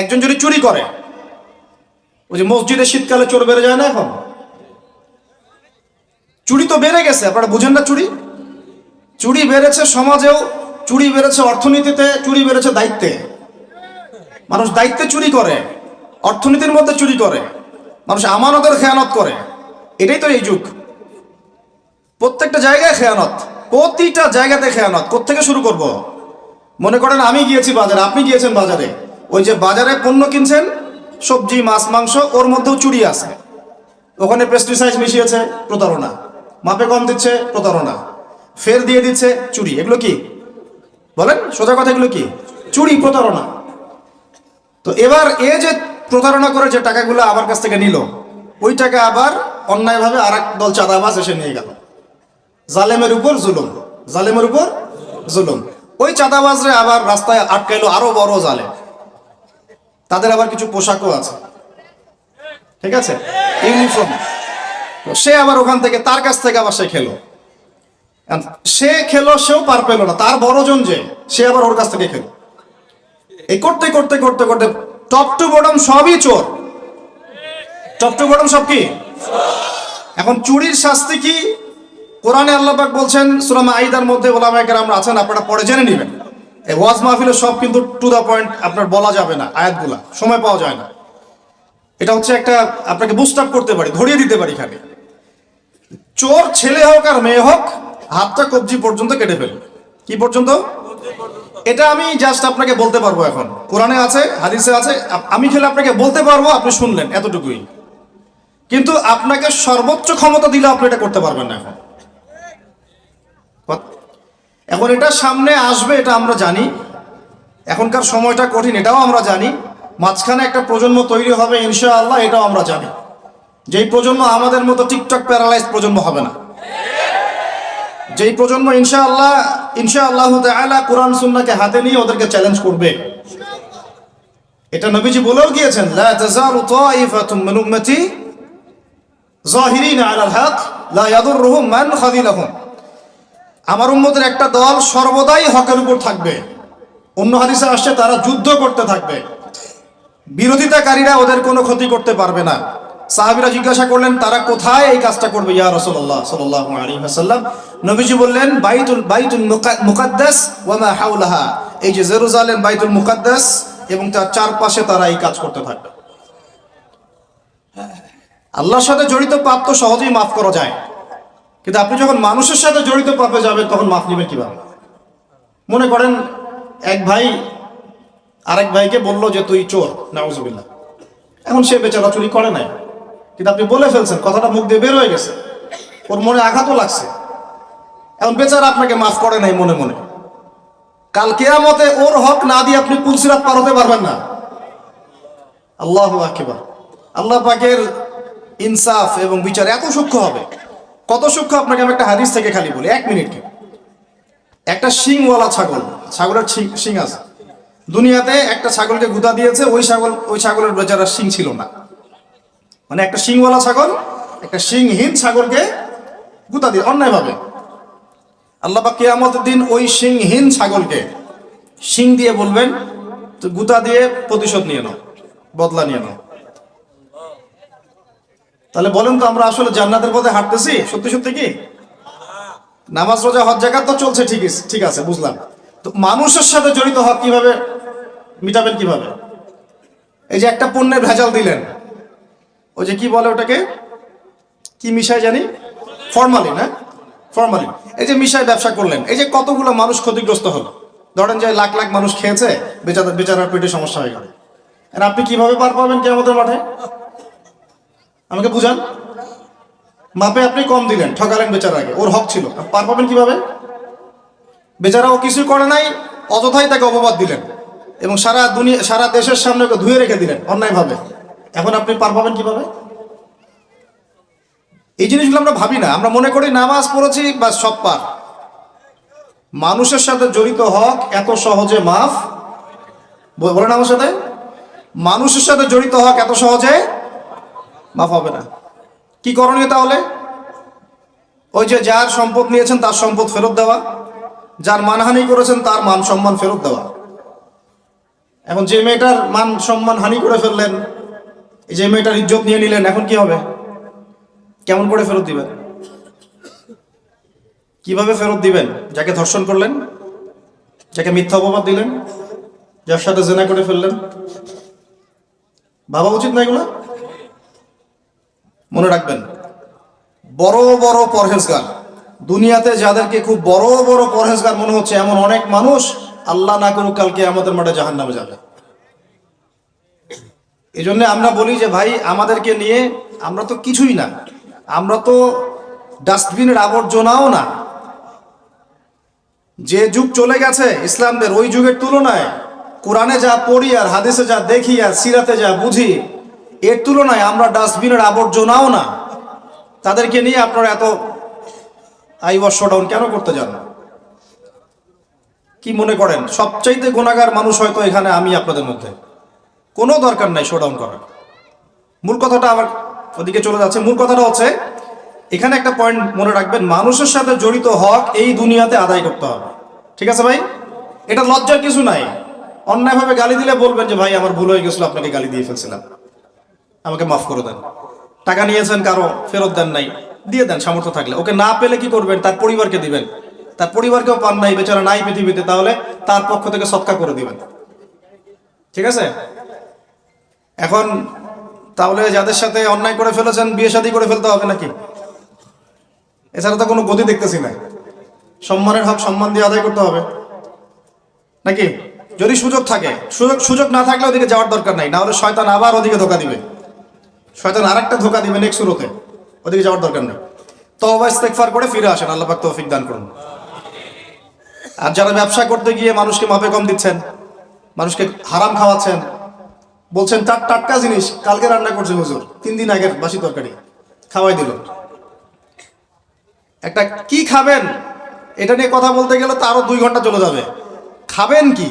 একজন যদি চুরি করে, ওই যে মসজিদে শীতকালে চোর বেড়ে যায় না এখন? চুরি তো বেড়ে গেছে, আপনারা বুঝেন না চুরি? চুরি বেড়েছে সমাজেও, চুরি বেড়েছে অর্থনীতিতে, চুরি বেড়েছে দায়িত্বে। মানুষ দায়িত্বে চুরি করে, অর্থনীতির মধ্যে চুরি করে, মানুষ আমানতের খেয়ানত করে। এটাই তো এই যুগ। প্রত্যেকটা জায়গায় খেয়ানত, প্রতিটা জায়গাতে খেয়ানত। কোত্থেকে শুরু করব? মনে করেন আমি গিয়েছি বাজারে, আপনি গিয়েছেন বাজারে। ওই যে বাজারে পণ্য কিনছেন, সবজি, মাছ, মাংস, ওর মধ্যেও চুরি আছে। ওখানে পেস্টিসাইড মিশিয়েছে প্রতারণা। মাপে কম দিচ্ছে প্রতারণা। ফের দিয়ে দিচ্ছে চুরি। এগুলো কি? বলেন, সোজা কথা এগুলো কি? চুরি, প্রতারণা। তো এবার এ যে প্রতারণা করে যে টাকাগুলো আমার কাছ থেকে নিল, ওই টাকা আবার অন্যায়ভাবে আর এক দল চাঁদাবাজ এসে নিয়ে গেল। জালেমের উপর জুলুম। জালেমের উপর জুলুম। ওই চাঁদাবাজরে আবার রাস্তায় আটকাইলো আরও বড় জালে। তাদের আবার কিছু পোশাকও আছে। ঠিক আছে? ইউনিফর্ম। সে আবার ওখান থেকে, তার কাছ থেকে আবার সে খেলো। সে খেলো, সেও পার পেল না। তার বড়জন যে, সে আবার ওর কাছ থেকে খেলো। এই করতে করতে করতে করতে টপ টু বটম সবই চোর। টপ টু বটম সব কি? এখন চুরির শাস্তি কি? কোরআনে আল্লাপাক বলছেন সুরাম আইদার মধ্যে ওলামায়কের আমরা আছেন, আপনারা পরে জেনে নেবেন। ওয়াজ মাহফিলে সব কিন্তু টু দা পয়েন্ট আপনার বলা যাবে না, আয়াতগুলা। সময় পাওয়া যায় না। এটা হচ্ছে একটা, আপনাকে বুস্ট আপ করতে পারি, ধরিয়ে দিতে পারি খালি। চোর ছেলে হোক আর মেয়ে হোক, হাতটা কবজি পর্যন্ত কেটে ফেলবে। কি পর্যন্ত? এটা আমি জাস্ট আপনাকে বলতে পারব এখন। কোরআনে আছে, হাদিসে আছে আমি খেলে আপনাকে বলতে পারব, আপনি শুনলেন, এতটুকুই। কিন্তু আপনাকে সর্বোচ্চ ক্ষমতা দিলে আপনি এটা করতে পারবেন না এখন। এখন এটা সামনে আসবে, এটা আমরা জানি। এখনকার সময়টা কঠিন, এটাও আমরা জানি। মাঝখানে একটা প্রজন্ম তৈরি হবে, ইনশাআল্লাহ, এটাও আমরা জানি। যেই প্রজন্ম আমাদের মতো টিকটক প্যারালাইজ প্রজন্ম হবে না। যেই প্রজন্ম ইনশাআল্লাহ ইনশাআল্লাহ তাআলা কোরআন সুন্নাকে হাতে নিয়ে ওদেরকে চ্যালেঞ্জ করবে। এটা নবীজি বলেও গিয়েছেন জাহিরিনা আলাল হক, লা ইয়াদুররুহুম মান খাযিলাহুম আমার উম্মতের একটা দল সর্বদাই হকের উপর থাকবে। অন্য হাদিসে আসছে, তারা যুদ্ধ করতে থাকবে। বিরোধিতাকারীরা ওদের কোনো ক্ষতি করতে পারবে না। সাহাবিরা জিজ্ঞাসা করলেন, তারা কোথায় এই কাজটা করবে? ইয়া রসল্লাহ সাল্লাহ আলী হাসাল্লাম নবীজি বললেন, বাইতুল বাইতুল মুকা- মুকাদ্দাস ওয়ামা হাউলাহা এই যে জেরুজালেম, বাইতুল মুকাদ্দাস এবং তার চারপাশে তারা এই কাজ করতে থাকবে। আল্লাহর সাথে জড়িত পাপ তো সহজেই মাফ করা যায়। কিন্তু আপনি যখন মানুষের সাথে জড়িত পাপে যাবেন, তখন মাফ নেবেন কীভাবে? মনে করেন, এক ভাই আরেক ভাইকে বলল যে, তুই চোর, নাউজুবিল্লাহ। এখন সে বেচারা চুরি করে নাই। কিন্তু আপনি বলে ফেলছেন, কথাটা মুখ দিয়ে বের হয়ে গেছে। ওর মনে আঘাতও লাগছে। এখন বেচারা আপনাকে মাফ করে নাই মনে মনে। কাল কেয়ামতে ওর হক না দিয়ে আপনি পুলসিরাত পার হতে পারবেন না। আল্লাহ আল্লাহ পাকের ইনসাফ এবং বিচার এত সূক্ষ্ম হবে। কত সূক্ষ্ম আপনাকে আমি একটা হাদিস থেকে খালি বলি? এক মিনিট একটা শিংওয়ালা ছাগল, ছাগলের শিং- আছে। দুনিয়াতে একটা ছাগলকে গুদা দিয়েছে, ওই ছাগল ওই ছাগলের বেচারা শিং ছিল না। মানে একটা শিংওয়ালা ছাগল, একটা শিংহীন ছাগলকে গুদা দিয়ে অন্যায়ভাবে। আল্লাহ পাক কিয়ামতের দিন ওই শিংহীন ছাগলকে শিং দিয়ে বলবেন গুতা দিয়ে প্রতিশোধ নিয়ে নাও, বদলা নিয়ে নাও। তাহলে বলেন তো আমরা আসলে জান্নাতের পথে হাঁটতেছি? সত্যি সত্যি কি? নামাজ, রোজা, হজ জাকাত তো চলছে ঠিক ঠিক আছে, বুঝলাম। তো মানুষের সাথে জড়িত হক কীভাবে, মিটাবেন কীভাবে? এই যে একটা পণ্যের ভেজাল দিলেন। ওই যে কি বলে ওটাকে? কি মিশায় জানি? ফরমালিন হ্যাঁ? ফরমালিন। এই যে মিশায় ব্যবসা করলেন, এই যে কতগুলো মানুষ ক্ষতিগ্রস্ত হলো? ধরেন যে লাখ লাখ মানুষ খেয়েছে, বেচারা, বেচারার পেটে সমস্যা হয়ে গেল। আর আপনি কীভাবে পার পাবেন কে আমাদের মাঠে? আমাকে বুঝান? মাপে আপনি কম দিলেন, ঠকালেন বেচার আগে ওর হক ছিল। পার পাবেন কীভাবে? বেচারা ও কিছু করে নাই, অযথাই তাকে অপবাদ দিলেন। এবং সারা দুনিয়া, সারা দেশের সামনে ওকে ধুয়ে রেখে দিলেন, অন্যায়ভাবে। এখন আপনি পার পাবেন কীভাবে? এই জিনিসগুলো আমরা ভাবি না। আমরা মনে করি নামাজ পড়েছি বা সব পার। মানুষের সাথে জড়িত হক এত সহজে মাফ? বলেন আমার সাথে। মানুষের সাথে জড়িত হক এত সহজে মাফ হবে না। কি করণীয় তাহলে? ওই যে যার সম্পদ নিয়েছেন তার সম্পদ ফেরত দেওয়া, যার মানহানি করেছেন তার মান সম্মান ফেরত দেওয়া। এখন যে মেয়েটার মান সম্মান হানি করে ফেললেন, এই যে মেয়েটার ইজ্জত নিয়ে নিলেন, এখন কি হবে? কেমন করে ফেরত দিবেন? কীভাবে ফেরত দিবেন? যাকে ধর্ষণ করলেন, যাকে মিথ্যা অপবাদ দিলেন, যার সাথে জেনা করে ফেললেন। ভাবা উচিত না এগুলো? মনে রাখবেন, বড় বড় পরহেজগার। দুনিয়াতে যাদেরকে খুব বড় বড় পরহেজগার মনে হচ্ছে, এমন অনেক মানুষ আল্লাহ না করুক, কালকে আমাদের মাঠে জাহান নামে যাবে। এই জন্য আমরা বলি যে, ভাই, আমাদেরকে নিয়ে আমরা তো কিছুই না। আমরা তো ডাস্টবিনের আবর্জনাও না। যে যুগ চলে গেছে ইসলামদের, ওই যুগের তুলনায় কোরআনে যা পড়ি আর হাদিসে যা দেখি আর সিরাতে যা বুঝি এর তুলনায় আমরা ডাস্টবিনের আবর্জনাও না। তাদেরকে নিয়ে আপনারা এত আইওয়ার শোডাউন কেন করতে যান? কি মনে করেন? সবচাইতে গুণাগার মানুষ হয়তো এখানে আমি আপনাদের মধ্যে। কোনো দরকার নাই শোডাউন করার। মূল কথাটা আমার ওদিকে চলে যাচ্ছে। মূল কথাটা হচ্ছে, এখানে একটা পয়েন্ট মনে রাখবেন, মানুষের সাথে জড়িত হক এই দুনিয়াতে আদায় করতে হবে। ঠিক আছে ভাই? এটা লজ্জার কিছু নাই। অন্যায়ভাবে গালি দিলে বলবেন যে, ভাই, আমার ভুল হয়ে গেছিল, আপনাকে গালি দিয়ে ফেলছিলাম। আমাকে মাফ করে দেন। টাকা নিয়েছেন কারও, ফেরত দেন নাই। দিয়ে দেন সামর্থ্য থাকলে। ওকে না পেলে কি করবেন? তার পরিবারকে দিবেন। তার পরিবারকেও পান নাই, বেচারা নাই পৃথিবীতে, তাহলে তার পক্ষ থেকে সৎকা করে দিবেন। ঠিক আছে? এখন তাহলে যাদের সাথে অন্যায় করে ফেলেছেন, বিয়ে শাদী করে ফেলতে হবে নাকি? এছাড়া তো কোনো গতি দেখতেছি না। সম্মানের হক সম্মান দিয়ে আদায় করতে হবে। নাকি? যদি সুযোগ থাকে, সুযোগ সুযোগ না থাকলে ওদিকে যাওয়ার দরকার নাই। না হলে শয়তান আবার ওদিকে ধোকা দিবে। শয়তান আরেকটা ধোকা দিবে নেক্সট শুরুতে। ওদিকে যাওয়ার দরকার নেই। তবা ইস্তেকফার করে ফিরে আসেন, আল্লাহ পাক তৌফিক দান করুন। আর যারা ব্যবসা করতে গিয়ে মানুষকে মাপে কম দিচ্ছেন, মানুষকে হারাম খাওয়াচ্ছেন, বলছেন তার টাটকা জিনিস, কালকে রান্না করছে হুজুর, তিন দিন আগের বাসি তরকারি, খাওয়াই দিল। একটা কি খাবেন? এটা নিয়ে কথা বলতে গেলে তো আরও দুই ঘণ্টা চলে যাবে। খাবেন কি?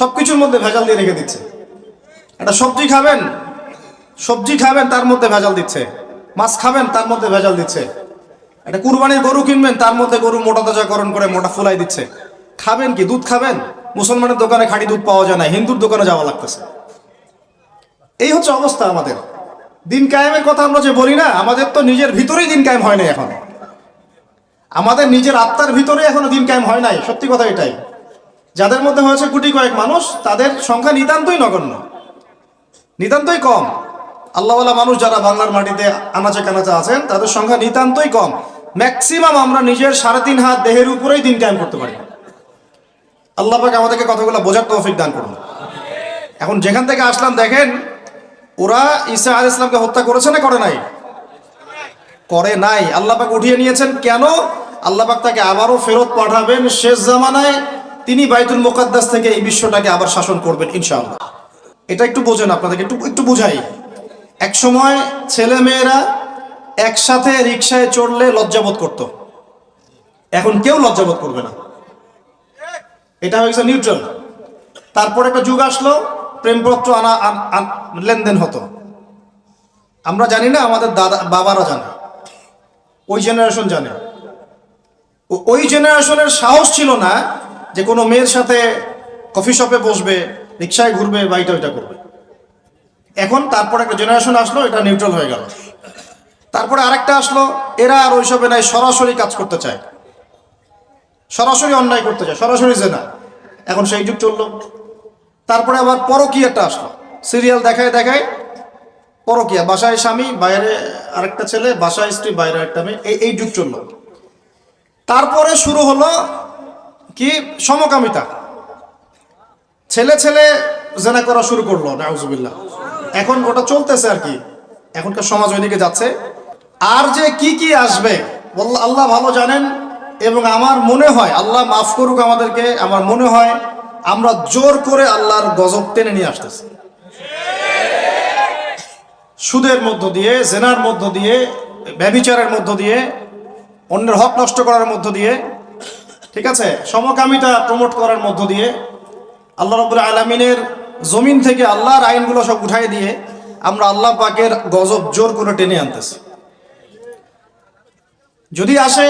সবকিছুর মধ্যে ভেজাল দিয়ে রেখে দিচ্ছে। একটা সবজি খাবেন সবজি খাবেন, তার মধ্যে ভেজাল দিচ্ছে। মাছ খাবেন, তার মধ্যে ভেজাল দিচ্ছে। একটা কুরবানির গরু কিনবেন, তার মধ্যে গরু মোটা তাজাকরণ করে মোটা ফুলাই দিচ্ছে। খাবেন কি, দুধ খাবেন? মুসলমানের দোকানে খাঁটি দুধ পাওয়া যায় না, হিন্দুর দোকানে যাওয়া লাগতেছে। এই হচ্ছে অবস্থা আমাদের। দিন কায়েমের কথা আমরা যে বলি না, আমাদের তো নিজের ভিতরেই দিন কায়েম হয় নাই এখন। আমাদের নিজের আত্মার ভিতরে এখনও দিন কায়েম হয় নাই, সত্যি কথা এটাই। যাদের মধ্যে হয়েছে কোটি কয়েক মানুষ, তাদের সংখ্যা নিতান্তই নগণ্য। নিতান্তই কম। আল্লাহওয়ালা মানুষ যারা বাংলার মাটিতে আনাচে কানাচে আছেন, তাদের সংখ্যা নিতান্তই কম। ম্যাক্সিমাম আমরা নিজের সাড়ে তিন হাত দেহের উপরেই দিন কায়েম করতে পারি। আল্লাহ পাক আমাদেরকে কথাগুলো বোঝার তৌফিক দান করুন। এখন যেখান থেকে আসলাম, দেখেন, ওরা ঈসা আল ইসলামকে হত্যা করেছে না করে নাই? করে নাই। আল্লাহ পাক উঠিয়ে নিয়েছেন, কেন? আল্লাহ পাক তাকে আবারও ফেরত পাঠাবেন শেষ জামানায়। তিনি বাইতুল মোকাদ্দাস থেকে এই বিশ্বটাকে আবার শাসন করবেন ইনশাআল্লাহ। এটা একটু বোঝেন আপনাদেরকে, একটু একটু বুঝাই। এক সময় ছেলে মেয়েরা একসাথে রিক্সায় চড়লে লজ্জাবোধ করত। এখন কেউ লজ্জাবোধ করবে না। এটা হয়েছে নিউট্রাল তারপর একটা যুগ আসলো, প্রেমপত্র আনা লেনদেন হতো। আমরা জানি না, আমাদের দাদা, বাবারা জানে। ওই জেনারেশন জানে। ওই জেনারেশনের সাহস ছিল না যে কোনো মেয়ের সাথে কফি শপে বসবে রিক্সায় ঘুরবে বা এটা ওইটা করবে। এখন তারপর একটা জেনারেশন আসলো, এটা নিউট্রাল হয়ে গেল। তারপরে আরেকটা আসলো, এরা আর ওইসবে নাই, সরাসরি কাজ করতে চায়। সরাসরি অন্যায় করতে চায়, সরাসরি জেনা। এখন সেই যুগ চলল। তারপরে আবার পরকীয়াটা আসলো। সিরিয়াল দেখায় দেখায় পরকিয়া, বাসায় স্বামী, বাইরে আরেকটা ছেলে, বাসায় স্ত্রী, বাইরে একটা মেয়ে, এই এই যুগ চলল। তারপরে শুরু হলো কি? সমকামিতা। ছেলে ছেলে জেনা করা শুরু করল, নাউজুবিল্লাহ। এখন ওটা চলতেছে আর কি। এখনকার সমাজ ওইদিকে যাচ্ছে। আর যে কি কি আসবে আল্লাহ ভালো জানেন এবং আমার মনে হয়, আল্লাহ মাফ করুক আমাদেরকে, আমার মনে হয় আমরা জোর করে আল্লাহর গজব টেনে নিয়ে আসতেছি। সুদের মধ্য দিয়ে, জেনার মধ্য দিয়ে, ব্যবিচারের মধ্য দিয়ে, অন্যের হক নষ্ট করার মধ্য দিয়ে, ঠিক আছে? সমকামিতা প্রমোট করার মধ্য দিয়ে, আল্লাহ রবুল্লা আলমিনের জমিন থেকে আল্লাহর আইনগুলো সব উঠাই দিয়ে আমরা আল্লাহ পাকের গজব জোর করে টেনে আনতেছি। যদি আসে,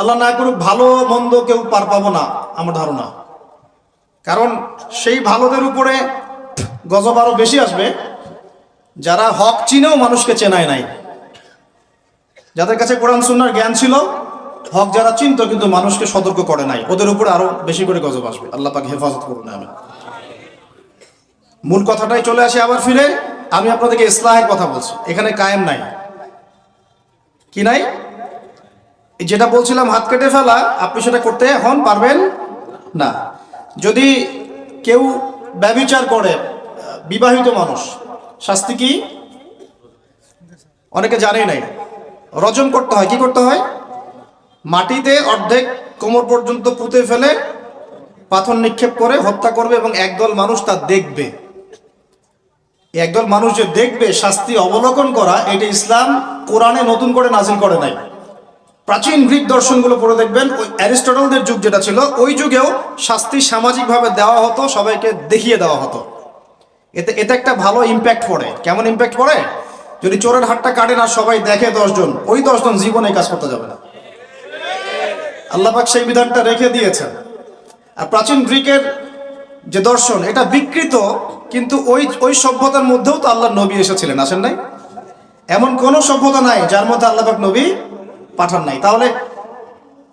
আল্লাহ না করুক, ভালো মন্দ কেউ পার পাবো না, আমার ধারণা। কারণ সেই ভালোদের উপরে গজব আরও বেশি আসবে, যারা হক চিনেও মানুষকে চেনায় নাই। যাদের কাছে কোরআন সুন্নার জ্ঞান ছিল, হক যারা চিনত, কিন্তু মানুষকে সতর্ক করে নাই। ওদের উপরে আরও বেশি করে গজব আসবে। আল্লাহ পাক হেফাজত করুন আমি মূল কথাটাই চলে আসে আবার ফিরে। আমি আপনাদেরকে ইসলাহের কথা বলছি। এখানে কায়েম নাই। কি নাই? যেটা বলছিলাম, হাত কেটে ফেলা, আপনি সেটা করতে এখন পারবেন না। যদি কেউ ব্যবিচার করে বিবাহিত মানুষ, শাস্তি কি? অনেকে জানেই নাই। রজম করতে হয়, কি করতে হয়? মাটিতে অর্ধেক কোমর পর্যন্ত পুঁতে ফেলে, পাথর নিক্ষেপ করে হত্যা করবে এবং একদল মানুষ তা দেখবে। একদল মানুষ যে দেখবে, শাস্তি অবলোকন করা, এটা ইসলাম কোরআনে নতুন করে নাজিল করে নাই। প্রাচীন গ্রিক দর্শনগুলো পড়ে দেখবেন, ওই অ্যারিস্টটলদের যুগ যেটা ছিল, ওই যুগেও শাস্তি সামাজিকভাবে দেওয়া হতো, সবাইকে দেখিয়ে দেওয়া হতো। এতে এতে একটা ভালো ইম্প্যাক্ট পড়ে। কেমন ইম্প্যাক্ট পড়ে? যদি চোরের হাতটা কাটেন আর সবাই দেখে দশজন, ওই দশজন জীবনে কাজ করতে যাবে না। আল্লাপাক সেই বিধানটা রেখে দিয়েছেন। আর প্রাচীন গ্রিকের যে দর্শন, এটা বিকৃত, কিন্তু ওই ওই সভ্যতার মধ্যেও তো আল্লাহ নবী এসেছিলেন, আসেন নাই? এমন কোন সভ্যতা নাই যার মধ্যে আল্লাপাক নবী পাঠান নাই। তাহলে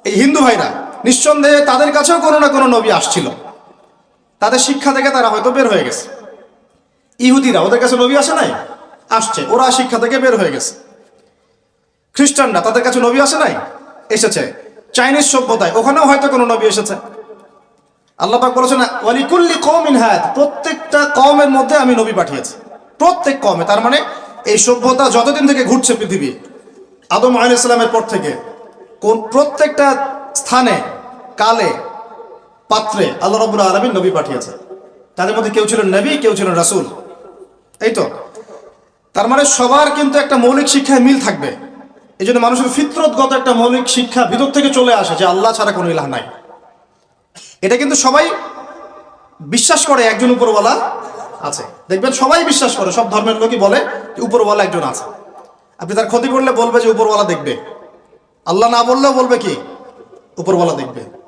এই হিন্দু ভাইরা, নিঃসন্দেহে তাদের কাছেও কোনো না কোনো নবী আসছিল। তাদের শিক্ষা থেকে তারা হয়তো বের হয়ে গেছে। ইহুদিরা, ওদের কাছে নবী আসে নাই? আসছে, ওরা শিক্ষা থেকে বের হয়ে গেছে। খ্রিস্টানরা, তাদের কাছে নবী আসে নাই? এসেছে। চাইনিজ সভ্যতায়, ওখানেও হয়তো কোনো নবী এসেছে। আল্লাহ পাক বলেছেন, ওয়ালিকুল্লি কওমিন হায়াত প্রত্যেকটা কমের মধ্যে আমি নবী পাঠিয়েছি। প্রত্যেক কমে তার মানে এই সভ্যতা যতদিন থেকে ঘুরছে পৃথিবী, আদম আলাইহিস ইসলামের পর থেকে, কোন প্রত্যেকটা স্থানে, কালে, পাত্রে আল্লাহ রবুল্লা আলমিন নবী পাঠিয়েছে তাদের মধ্যে কেউ ছিলেন নবী, কেউ ছিলেন রাসূল। এই তো। তার মানে সবার কিন্তু একটা মৌলিক শিক্ষায় মিল থাকবে। এই জন্য মানুষের ফিতরতগত একটা মৌলিক শিক্ষা ভিতর থেকে চলে আসে যে আল্লাহ ছাড়া কোনো ইলাহ নাই। এটা কিন্তু সবাই বিশ্বাস করে, একজন উপরওয়ালা আছে। দেখবেন সবাই বিশ্বাস করে, সব ধর্মের লোকই বলে যে উপরওয়ালা একজন আছে। আপনি তার ক্ষতি করলে বলবে যে উপরওয়ালা দেখবে। আল্লাহ না বললেও বলবে কি? উপরওয়ালা দেখবে।